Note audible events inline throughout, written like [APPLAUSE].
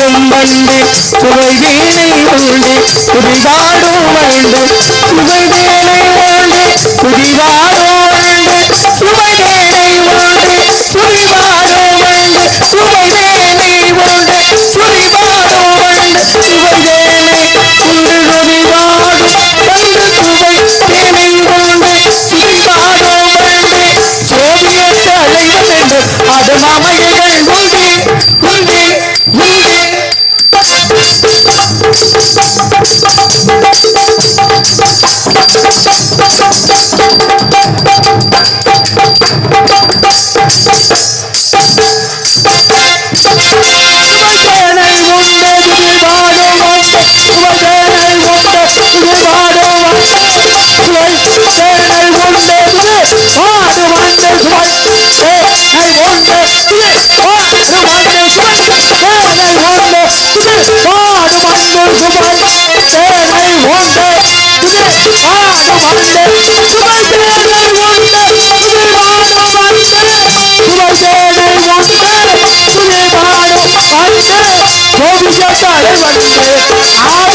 சுதைவாடும் வந்து சுவைவேணி உள்ளி உண்டு புதிதாடும் வந்து உள்ளி 맞다. 열 맞았어. 아.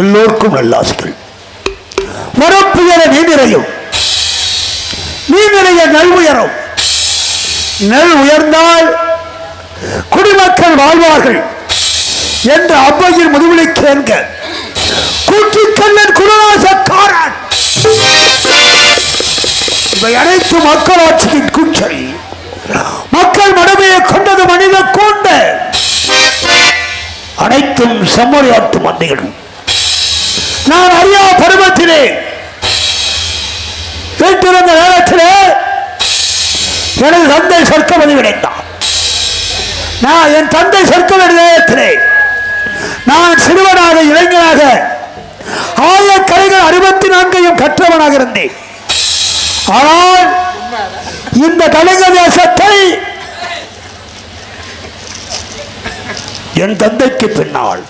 எல்லோருக்கும் நல்லாசிகள். வரப்புயர நீர்நிறையும் நிறைய நல் உயரும் நெல் உயர்ந்தால் குடிமக்கள் வாழ்வார்கள் என்று அவ்வையின் முடிவிலை கேட்க கூட்டிக்கண்ணன் குருநாசக்காரன் இவை அனைத்து மக்களாட்சியின் கூச்சல். மக்கள் மனமையை கொண்டது மனித கொண்ட. அனைத்தும் செம்மொழியாட்டு மந்தைகள் நான் அறியா பருவத்திலே வீட்டிருந்த நேரத்திலே எனது தந்தை சொர்க்கமதி கிடைத்தான் நான் என் தந்தை சொர்க்கமதி நேரத்திலே நான் சிறுவனாக இளைஞனாக ஆயக்கலைகள் அறுபத்தி நான்கையும் கற்றவனாக இருந்தேன். ஆனால் இந்த கலிங்க தேசத்தை என் தந்தைக்கு பின்னால்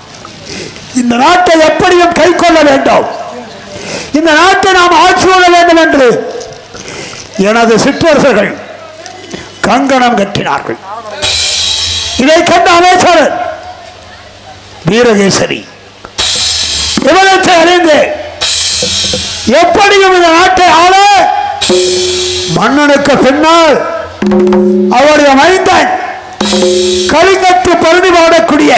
இந்த நாட்டை எப்படியும் கை கொள்ள வேண்டும். இந்த நாட்டை நாம் ஆட்சி கொள்ள வேண்டும் என்று எனது சிற்றரசர்கள் கங்கணம் கட்டினார்கள். இதை கண்ட அமைச்சரன் வீரகேசரி விவரத்தை அறிந்து எப்படியும் இந்த நாட்டை ஆள மன்னனுக்கு பின்னால் அவருடைய மைந்தன் கலிங்கத்து பருதி பாடக்கூடிய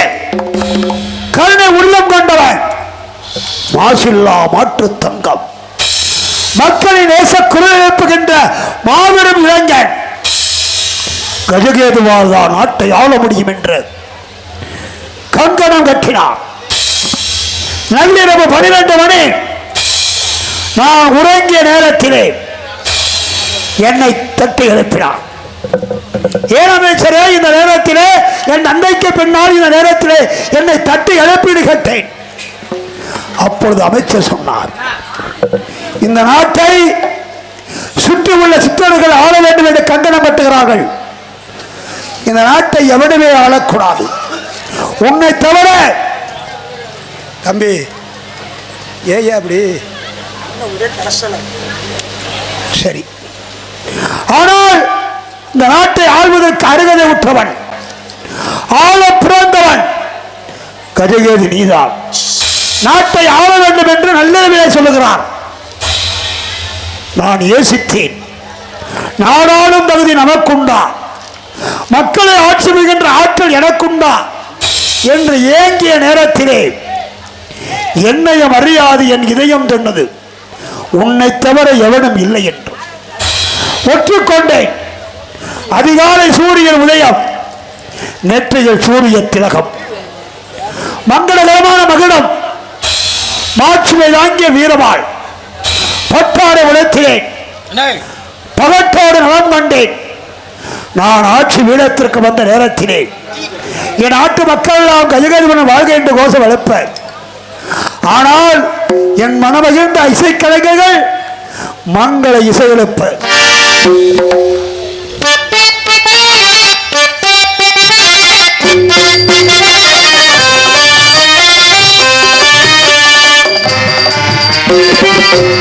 கருணை உள்ளம் கொண்டவன். மாசில்லா மாற்று தங்கம். மக்களின் நேச குரல் எழுப்புகின்ற மாபெரும் இளைஞன். கஜகேதுவால் தான் நாட்டை ஆள முடியும் என்று கங்கணம் கட்டினார் நள்ளிரவு பனிரெண்டு மணி. நான் உறங்கிய நேரத்திலே என்னை தட்டி எழுப்பினான். ஏன் அமைச்சரே இந்த நேரத்திலே என் தந்தைக்கு பின்னால் இந்த நேரத்திலே என்னை தட்டி எழுப்பீடு கேட்டேன் அப்பொழுது அமைச்சர் சொன்னார் இந்த நாட்டை சுற்றி உள்ள சிற்றர்கள் ஆள வேண்டும் என்று கண்டனம் பட்டுகிறார்கள் இந்த நாட்டை எவனுமே ஆளக்கூடாது. உன்னை தவிர தம்பி ஏன் அப்படி? சரி. ஆனால் இந்த நாட்டை ஆள்வதற்கு அருகதை உற்றவன். ஆள பிறந்தவன். கஜகேது நீதான். நாட்டை ஆள வேண்டும் என்று நல்லவிலே சொல்லுகிறார். நான் யோசித்தேன் நாடாளும் தகுதி நமக்குண்டா. மக்களை ஆட்சி மிகின்ற ஆற்றல் எனக்குண்டா என்று ஏங்கிய நேரத்திலே என்னையும் அறியாது என் இதயம் சொன்னது உன்னை தவிர எவனும் இல்லை என்று ஒற்றுக்கொண்டேன். அதிகாலை சூரியன் உதயம் நெற்றியில் சூரிய திலகம். மங்களகரமான மகிழம் மாட்சிமை தாங்கிய வீரமாள் பட்டாடை உழைத்தினேன் பகட்டோடு நலம் கண்டேன். நான் ஆட்சி வீடத்திற்கு வந்த நேரத்திலே என் நாட்டு மக்கள் எல்லாம் கஜகதிபன் வாழ்க என்று கோஷம் எழுப்ப ஆனால் என் மனமகிழ்ந்த இசைக்கலைஞர்கள் மங்கள இசை எழுப்ப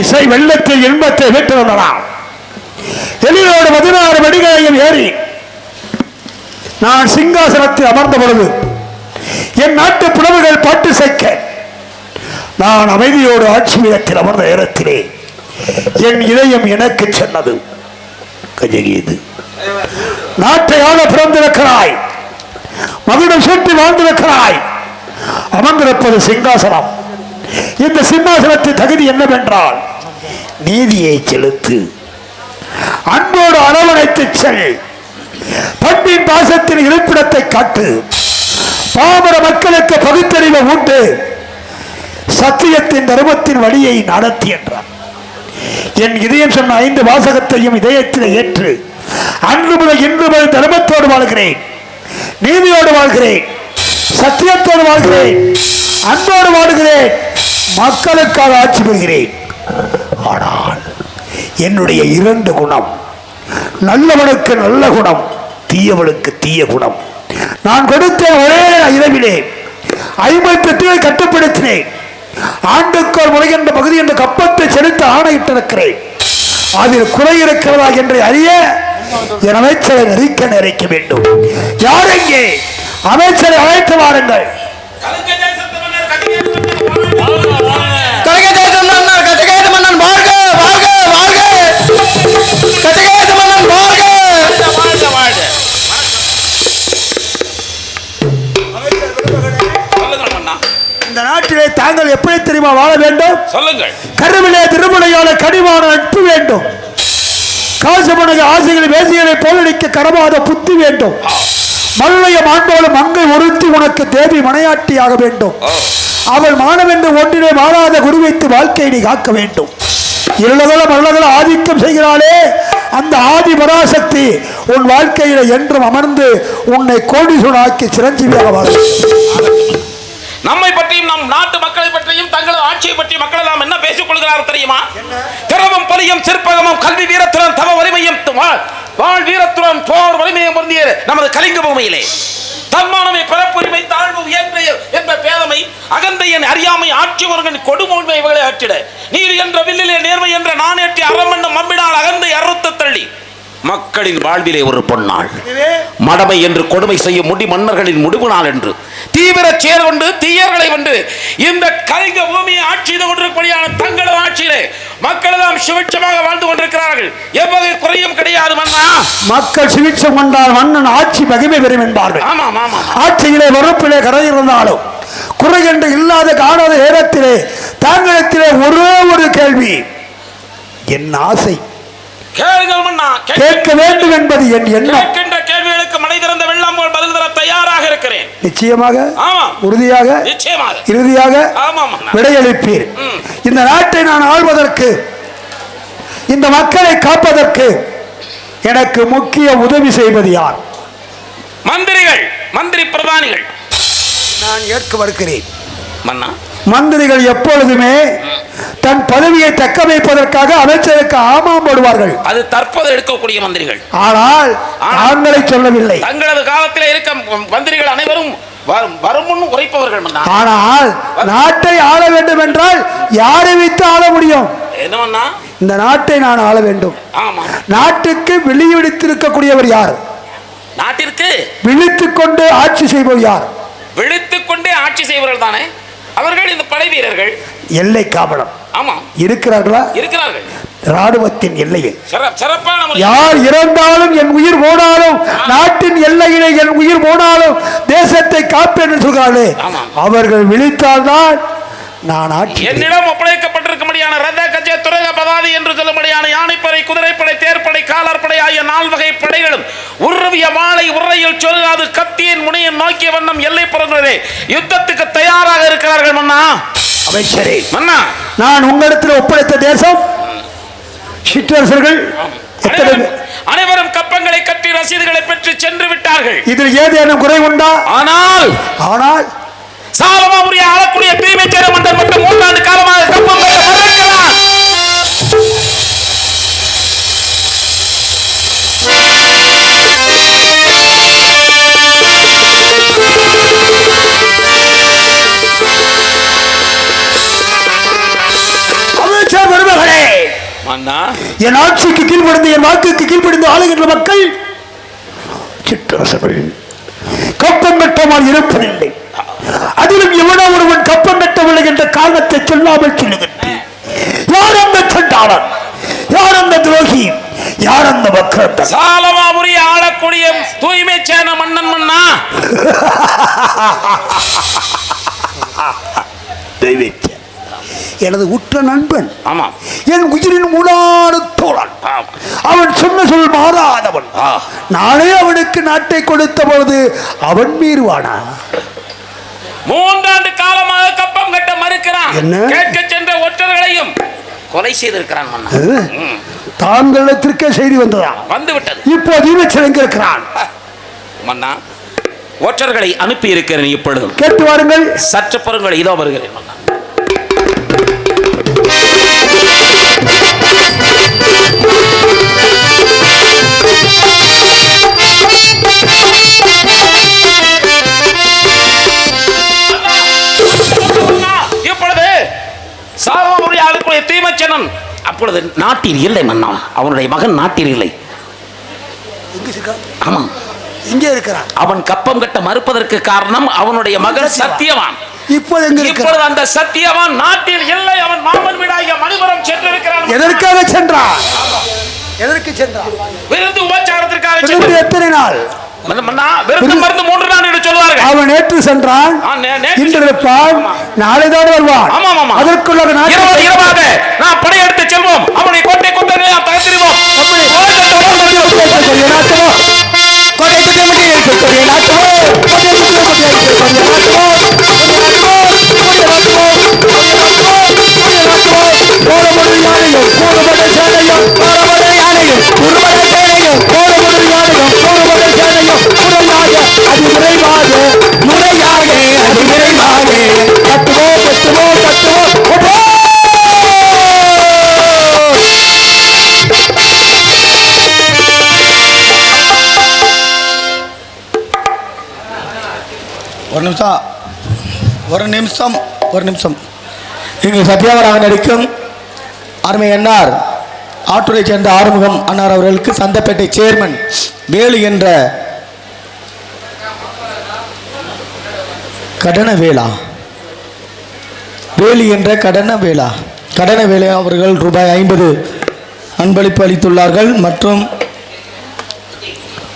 இசை வெள்ளத்தில் இன்பத்தை பெற்றுள்ளலாம் எழிலோடு பதினாறு மடிகளையும் ஏறி நான் சிங்காசனத்தில் அமர்ந்த பொழுது என் நாட்டு புலவுகள் பாட்டு சேர்க்க நான் அமைதியோடு ஆட்சி வீதத்தில் அமர்ந்த நேரத்திலே என் இதயம் எனக்கு சொன்னது கஜகீது. நாட்டை ஆள பிறந்திருக்கிறாய். மகுடம் சுட்டி வாழ்ந்திருக்கிறாய். அமர்ந்திருப்பது சிங்காசனம். இந்த சிம்மாசனத்தின் தகுதி என்னவென்றால் நீதியை செலுத்து. அன்போடு அரவணைத்து செல். பண்பின் பாசத்தின் இருப்பிடத்தை காட்டு. பாமர மக்களுக்கு பகுத்தறிவை உண்டு சத்தியத்தின் தர்மத்தின் வழியை நடத்தி என்றார். என் இதயம் சொன்ன ஐந்து வாசகத்தையும் இதயத்தில் ஏற்று அன்று முதல் இன்று முதல் தர்மத்தோடு வாழ்கிறேன் நீதியோடு வாழ்கிறேன் சத்தியத்தோடு வாழ்கிறேன் அன்போடு வாழ்கிறேன் மக்களுக்காக ஆட்சி பெறுகிறேன். ஆனால் என்னுடைய இரண்டு குணம் நல்லவனுக்கு நல்ல குணம் தீயவனுக்கு தீய குணம். நான் கொடுத்த ஒரே இரவிலே ஐம்பத்தெட்டு கட்டுப்படுத்தினேன். ஆண்டுக்கோள் முறை என்ற பகுதி என்ற கப்பத்தை செலுத்த ஆணையிட்டிருக்கிறேன் அதில் குறை இருக்கிறதா என்று அறிய என் அமைச்சரை நெறிக்க நெறிக்க வேண்டும். யார் அமைச்சரை அழைத்து வாருங்கள். நட்பு வேண்டும். காசு பணக ஆசைகளை வேசிகளை போலடிக்க கடமாத புத்தி வேண்டும். மல்லைய மாண்டோளும் மங்கை ஒருத்தி உனக்கு தேவி மனையாட்டியாக வேண்டும். அவள் மானவென்று ஒன்றினை மாறாத குறி வைத்து வாழ்க்கையை நீ காக்க வேண்டும். இருளகல மல்லகல ஆதிக்கம் செய்கிறாளே அந்த ஆதி பராசக்தி உன் வாழ்க்கையில என்றும் அமர்ந்து உன்னை கோடீஸ்வரனாக்கி சிரஞ்சீவியாக வாழ. நம்மை பற்றியும் நம் நாட்டு மக்களை பற்றியும் தங்களது ஆட்சியை பற்றி மக்கள் எல்லாம் என்ன பேசிக் கொள்கிறார் தெரியுமா? திரவம் பலியும் சிற்பகமும் கல்வி வீரத்துடன் தவ வலிமையும் வாழ்- வீரத்துடன் போர் வலிமையும் பொருந்திய நமது கலிங்க பூமியிலே. தன்மானமை பிறப்புரிமை தாழ்வு உயர்ந்த என்ற பேதமை அகந்தையன் அறியாமை ஆட்சி ஒருவன் கொடுமூன்மை இவர்களை ஆற்றிட. நீர் என்ற வில்லிலே நேர்மை என்ற நானேற்றி அறம் மம்பினால் அகந்தை மக்களின் வாழ்விலே ஒரு பொன்னாள். மடமை என்று கொடுமை செய்யும் முடி மன்னர்களின் முடிவு நாள் என்று. தீவிர செயல் கொண்டு தீயர்களை கொண்டு இந்த கலிங்க பூமியை ஆட்சி செய்து தங்களது ஆட்சியிலே மக்கள் எல்லாம் சுபிட்சமாக வாழ்ந்து கொண்டிருக்கிறார்கள். எவ்வகை குறையும் கிடையாது மன்னா. மக்கள் சுவிட்சம் கொண்டால் மன்னன் ஆட்சி மகிமை பெறும் என்பார்கள். ஆமாம் ஆமாம் ஆட்சியிலே வறுப்பிலே கரை இருந்தாலும் குறை என்று இல்லாத காணாத நேரத்திலே தாங்களிடத்திலே ஒரே ஒரு கேள்வி. என் ஆசை கேளுங்கள் மன்னா கேட்க- வேண்டும் என்பது என் எண்ணம். கேட்கின்ற கேள்விகளுக்கு மனை திறந்த வெள்ளம் போல் பதில் தர தயாராக இருக்கிறேன். நிச்சயமாக ஆமாம் உறுதியாக நிச்சயமாக. இறுதியாக ஆமாம் விடையளிப்பீர். இந்த நாட்டை நான் ஆள்வதற்கு இந்த மக்களை காப்பதற்கு எனக்கு முக்கிய உதவி செய்வது யார்? மந்திரிகள் மந்திரி பிரதானிகள். நான் ஏற்க மறுக்கிறேன். மன்னா. மந்திரிகள் எப்பொழுதுமே தன் பதவியை தக்க வைப்பதற்காக அமைச்சருக்கு ஆமாம் போடுவார்கள். அது தற்போது எடுக்கக்கூடிய மந்திரிகள். ஆனால் தாங்களை சொல்லவில்லை. தங்களது காலத்திலே இருக்க மந்திரிகள் அனைவரும் வரும் வருமுன் உரைப்பவர்கள் ஆனால் நாட்டை ஆள வேண்டும் என்றால் யாரை வைத்து ஆள முடியும்? என்னவண்ணா? இந்த நாட்டை நான் ஆள வேண்டும். நாட்டுக்கு விழிவிழித்திருக்கக்கூடியவர் யார்? நாட்டிற்கு விழித்துக் கொண்டு ஆட்சி செய்பவர் யார்? விழித்துக் கொண்டே ஆட்சி செய்வர்கள் தானே? அவர்கள் இந்த படை வீரர்கள் எல்லை காவலம் ஆமா. இருக்கிறார்களா? இருக்கிறார்கள். ராணுவத்தின் எல்லையில். யார் இறந்தாலும் என் உயிர் போனாலும் நாட்டின் எல்லையிலே என் உயிர் போனாலும் தேசத்தை காப்பேன் என்று சொல்கிறார்களே. ஆமாம். அவர்கள் விழித்தால்தான் நான் ஆட்சி என்னிடம் ஒப்படைக்கப்பட்டிருக்கும்படியான ரத கஜ துரக பதாதி என்று சொல்லும்படியான யானைப்படை குதிரைப்படை தேர்ப்படை காலார்படை ஆகிய நால்வகை படைகளும் உருவிய மாலை உரையில் சொல்லாது கத்தியின் முனையை நோக்கிய வண்ணம் எல்லை புறங்களிலே யுத்தத்துக்கு தயாராக இருக்கிறார்கள் மன்னா. அமைச்சரே. மன்னா. நான் உங்களிடத்தில் ஒப்படைத்த தேசம் சிற்றரசர்கள் அனைவரும் கப்பங்களை கட்டி ரசீதுகளை பெற்று சென்று விட்டார்கள். இதில் ஏதேனும் குறை உண்டா? ஆனால் ஆனால் சாலமாபுரிய ஆளக்கூடிய தீமை மன்னர் மட்டும் மூன்றாண்டு காலமாக கப்பம் என் ஆட்சிக்கு கீழ்ப்படிந்து என் வாக்குக்கு கீழ்ப்படிந்து ஆளுகின்ற மக்கள் சிற்றரசர்கள். கப்பம் பெற்றமால் இருப்பதில்லை. அதிலும் எவனோ ஒருவன் கப்பம் பெற்றவில்லை என்ற காரணத்தை சொல்லாமல் சொல்லுகின்றேன். யார் அந்த சண்டாளன் யார் அந்த துரோகி? யார் அந்த மக்கள் சாலமாபுரி ஆளக்கூடிய தூய்மை சேன மன்னன் மன்னா? [LAUGHS] எனது உற்ற நண்பன். ஆமா. என் உயிரின் மூலான தோழன். அவன் சொன்ன சொல் மாறாதவன். நானே அவனுக்கு நாட்டை கொடுத்த பொழுது அவன் மீறுவானா? மூன்றாண்டு காலமாக கப்பம் கட்ட மறுக்கிறான்? கேட்க சென்ற ஒற்றர்களையும் கொலை செய்திருக்கிறான். தாங்களிடத்திற்கே செய்தி வந்ததா வந்து விட்டது. இப்போது இருக்கிறான் மன்னா ஒற்றர்களை அனுப்பி இருக்கிறேன் இப்பொழுதும். கேட்டு வாருங்கள். சற்று பொருங்கள் இதோ வருகிறேன் அப்பொழுது நாட்டில் இல்லை மன்னா. அவனுடைய மகன் நாட்டில் இல்லை. ஆமா. இங்கே இருக்கிறான். அவன் கப்பம் கட்ட மறுப்பதற்கு காரணம் அவனுடைய மகன் சத்தியவான். இப்பொழுது அந்த சத்தியவான் நாட்டில் இல்லை அவன் மாமன் வீடாகிய மணிபுரம் சென்றிருக்கிறான். எதற்காக சென்றான்? எதற்கு சென்றான்? விருந்து உபச்சாரத்திற்காக எத்தனை நாள்? மருந்து மூன்று நாள் என்று சொல்வார்கள் அவன் நேற்று சென்றான் இன்று இருப்பான். நாளைதான் வருவான். அதற்குள்ள இரவு இரவாக நாம் படையெடுத்து செல்வோம் அவனை கோட்டை கொண்டு நாம் தகர்த்திடுவோம் ஒரு ஒரு நிமிஷம் ஒரு நிமிஷம். இங்கு சத்யாவராக நடிக்கும் அருமை என்னார் ஆட்டூரை சேர்ந்த ஆறுமுகம் அன்னார் அவர்களுக்கு சந்தப்பேட்டை சேர்மன் வேலு என்ற கடன வேளா. வேலு என்ற கடன வேளா. கடன வேலை அவர்கள் ரூபாய் ஐம்பது அன்பளிப்பு அளித்துள்ளார்கள். மற்றும்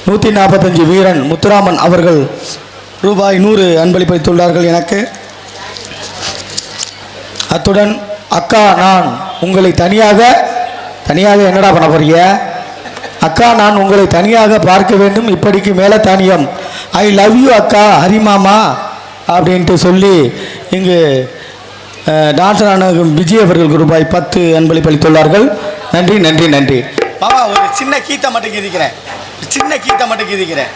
நூற்றி நாற்பத்தஞ்சு வீரன் முத்துராமன் அவர்கள் ரூபாய் நூறு அன்பளிப்பு அளித்துள்ளார்கள் எனக்கு. அத்துடன் அக்கா நான் உங்களை தனியாக தனியாக என்னடா பண்ண போறீங்க? அக்கா நான் உங்களை தனியாக பார்க்க வேண்டும். இப்படிக்கு மேலே தானியம் ஐ லவ் யூ அக்கா ஹரிமாமா அப்படின்ட்டு சொல்லி இங்கு டான்ஸரான விஜய் அவர்கள் ரூபாய் பத்து அன்பளிப்பு அளித்துள்ளார்கள். நன்றி நன்றி நன்றி. மாமா ஒரு சின்ன கீத்தை மட்டும் கீதிக்கிறேன். சின்ன கீத்தை மட்டும் கீதிக்கிறேன்.